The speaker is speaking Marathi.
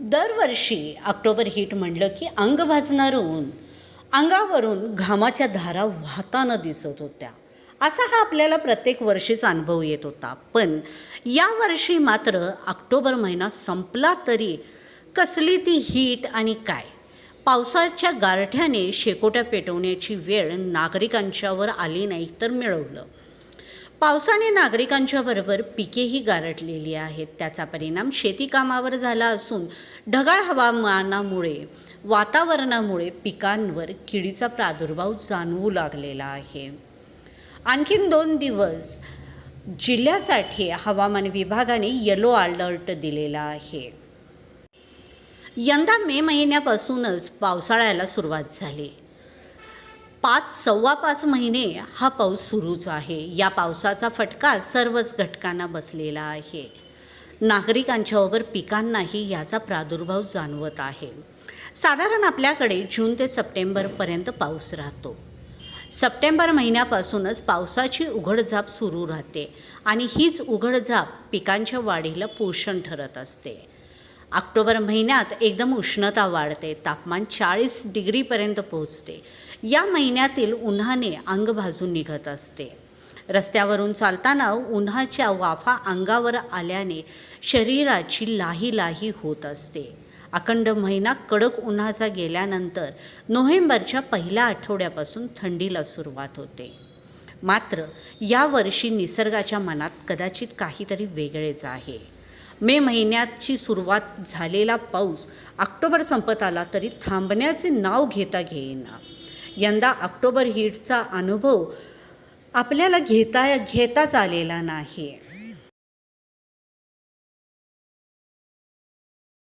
दरवर्षी ऑक्टोबर हिट म्हणलं की अंग भाजणारून ऊन अंगावरून घामाच्या धारा वाहताना दिसत होत्या. असा हा आपल्याला प्रत्येक वर्षीच अनुभव येत होता. पण यावर्षी मात्र ऑक्टोबर महिना संपला तरी कसली ती हीट आणि काय? पावसाच्या गारठ्याने शेकोट्या पेटवण्याची वेळ नागरिकांच्यावर आली नाही तर मिळवलं. पावसाने नागरिकांच्या बरोबर पिकेही गारटलेली आहेत. त्याचा परिणाम शेतीकामावर झाला असून ढगाळ हवामानामुळे वातावरणामुळे पिकांवर किडीचा प्रादुर्भाव जाणवू लागलेला आहे. आणखीन दोन दिवस जिल्ह्यासाठी हवामान विभागाने येलो अलर्ट दिलेला आहे. यंदा मे महिन्यापासूनच पावसाळ्याला सुरुवात झाली. पाच सव्वा पाच महिने हा पाऊस सुरूच आहे. या पावसाचा फटका सर्वच घटकांना बसलेला आहे. नागरिकांच्याबरोबर पिकांनाही याचा प्रादुर्भाव जाणवत आहे. साधारण आपल्याकडे जून ते सप्टेंबरपर्यंत पाऊस राहतो. सप्टेंबर महिन्यापासूनच पावसाची उघडझाप सुरू राहते आणि हीच उघडझाप पिकांच्या वाढीला पोषण ठरत असते. ऑक्टोबर महिन्यात एकदम उष्णता वाढते तापमान चाळीस डिग्रीपर्यंत पोहोचते. या महिन्यातील उन्हाने अंग भाजून निघत असते. रस्त्यावरून चालताना उन्हाच्या वाफा अंगावर आल्याने शरीराची लाही लाही होत असते. अखंड महिना कडक उन्हाचा गेल्यानंतर नोव्हेंबरच्या पहिल्या आठवड्यापासून थंडीला सुरुवात होते. मात्र यावर्षी निसर्गाच्या मनात कदाचित काहीतरी वेगळेच आहे. मे महिन्याची सुरुवात झालेला पाऊस ऑक्टोबर संपत आला तरी थांबण्याचे नाव घेता घेईना. यंदा ऑक्टोबर हीटचा अनुभव आपल्याला घेता घेताच आलेला नाही.